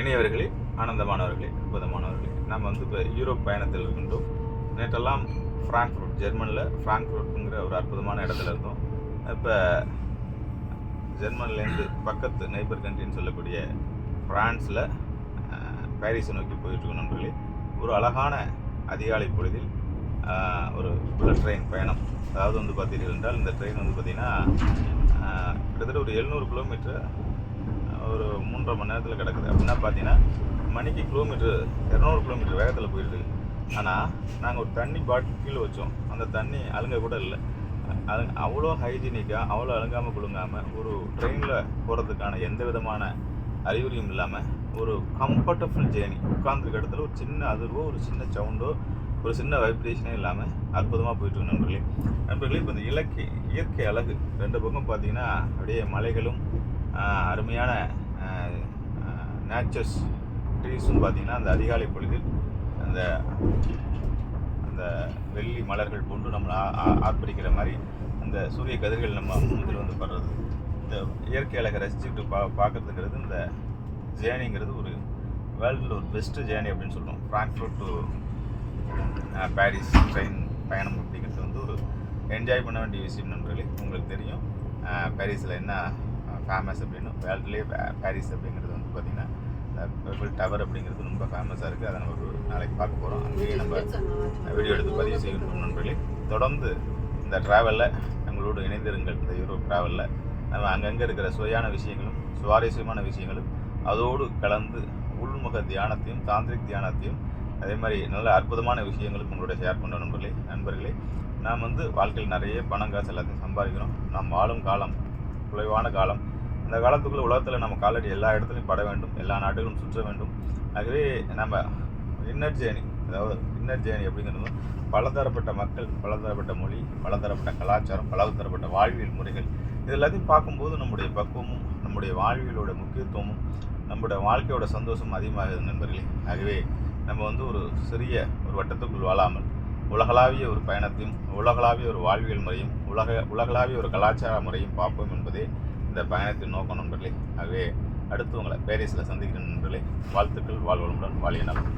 இணையவர்களே ஆனந்தமானவர்களே அற்புதமானவர்களே நாம் வந்து இப்போ யூரோப் பயணத்தில் இருக்கின்றோம். நேற்றெல்லாம் ஃப்ராங்க்ஃபுட் ஜெர்மனில் ஃப்ராங்க்ஃபுட்ங்கிற ஒரு அற்புதமான இடத்துல இருந்தோம். இப்போ ஜெர்மன்லேருந்து பக்கத்து நெய்பர் கண்ட்ரின்னு சொல்லக்கூடிய ஃப்ரான்ஸில் பாரிஸை நோக்கி போயிட்டுருக்கோம் நண்பர்களே. ஒரு அழகான அதிகாலை பொழுதில் ஒரு புல்லட் ட்ரெயின் பயணம். அதாவது வந்து பார்த்தீர்கள் என்றால் இந்த ட்ரெயின் வந்து பார்த்திங்கன்னா கிட்டத்தட்ட ஒரு எழுநூறு கிலோமீட்டர் ஒரு மூன்றரை மணி நேரத்தில் கிடக்குது. அப்படின்னா பார்த்தீங்கன்னா மணிக்கு கிலோமீட்டர் இரநூறு கிலோமீட்டர் வேகத்தில் போயிடுது. ஆனால் நாங்கள் ஒரு தண்ணி பாட்டில் கீழே வச்சோம். அந்த தண்ணி அழுங்க கூட இல்லை. அது அவ்வளோ ஹைஜீனிக்காக அவ்வளோ அழுங்காமல் குழுங்காமல் ஒரு ட்ரெயினில் போகிறதுக்கான எந்த விதமான அறிகுறியும் இல்லாமல் ஒரு கம்ஃபர்டபுள் ஜேர்னி உட்காந்துருக்க இடத்துல ஒரு சின்ன அதிர்வோ ஒரு சின்ன சவுண்டோ ஒரு சின்ன வைப்ரேஷனே இல்லாமல் அற்புதமாக போயிட்டு நண்பர்களே. நண்பர்களே இப்போ இந்த இலக்கை இயற்கை அழகு ரெண்டு பக்கம் பார்த்தீங்கன்னா அப்படியே மலைகளும் அருமையான நேச்சர்ஸ் ட்ரீஸ்னு பார்த்தீங்கன்னா அந்த அதிகாலை பொழுதில் அந்த அந்த வெள்ளி மலர்கள் போன்று நம்மளை ஆ- ஆர்ப்பரிக்கிற மாதிரி அந்த சூரிய கதிர்கள் நம்ம முந்தில் வந்து படுறது. இந்த இயற்கை அழகை ரசிச்சுக்கிட்டு பா பார்க்கறதுங்கிறது இந்த ஜேர்னிங்கிறது ஒரு வேர்ல்டில் ஒரு பெஸ்ட்டு ஜேர்னி அப்படின்னு சொல்லுவோம் ஃப்ராங்க்ஃபர்ட் டு பாரிஸ் ட்ரெயின் பயணம் அப்படிங்கிறது வந்து ஒரு என்ஜாய் பண்ண வேண்டிய விஷயம் நண்பர்களே உங்களுக்கு தெரியும். பாரிஸில் என்ன ஃபேமஸ் அப்படின்னு வேர்ல்டுலேயே பாரிஸ் அப்படிங்கிறது வந்து பார்த்திங்கன்னா பெபிள் டவர் அப்படிங்கிறது ரொம்ப ஃபேமஸாக இருக்குது அதை நம்ம ஒரு நாளைக்கு பார்க்க போகிறோம் அங்கேயே நம்ம வீடியோ எடுத்து பதிவு செய்கின்றோம் நண்பர்களே. தொடர்ந்து இந்த ட்ராவலில் எங்களோடு இணைந்திருங்கள். இந்த யூரோப் ட்ராவலில் நம்ம அங்கங்கே இருக்கிற சுவையான விஷயங்களும் சுவாரஸ்யமான விஷயங்களும் அதோடு கலந்து உள்முக தியானத்தையும் தாந்திரிக் தியானத்தையும் அதே மாதிரி நல்ல அற்புதமான விஷயங்களும் உங்களோட ஷேர் பண்ணுற நண்பர்களே. நண்பர்களே நாம் வந்து வாழ்க்கையில் நிறைய பணம் காசு எல்லாத்தையும் சம்பாதிக்கிறோம். நாம் வாழும் காலம் குறைவான காலம் அந்த காலத்துக்குள்ள உலகத்தில் நம்ம காலடி எல்லா இடத்துலையும் பட வேண்டும் எல்லா நாடுகளும் சுற்ற வேண்டும். ஆகவே நம்ம இன்னர் ஜேர்னி அதாவது இன்னர் ஜேர்னி அப்படிங்கிறது பலதரப்பட்ட மக்கள் பலதரப்பட்ட மொழி பலதரப்பட்ட கலாச்சாரம் பலதரப்பட்ட வாழ்வியல் முறைகள். இது எல்லாத்தையும் பார்க்கும்போது நம்முடைய பக்குவமும் நம்முடைய வாழ்வியலோட முக்கியத்துவமும் நம்முடைய வாழ்க்கையோட சந்தோஷம் அதிகமாகுது நண்பர்களே. ஆகவே நம்ம வந்து ஒரு சிறிய ஒரு வட்டத்துக்குள் வாழாமல் உலகளாவிய ஒரு பயணத்தையும் உலகளாவிய ஒரு வாழ்வியல் முறையும் உலக உலகளாவிய ஒரு கலாச்சார முறையும் பார்ப்போம் என்பதே இந்த பயணத்தின் நோக்கம் நண்பர்களே. ஆகவே அடுத்து உங்களை பேரிஸில் சந்திக்கிறேன் நண்பர்களே. வாழ்த்துக்கள். வாழ்வளமுடன் வாழிய நலம்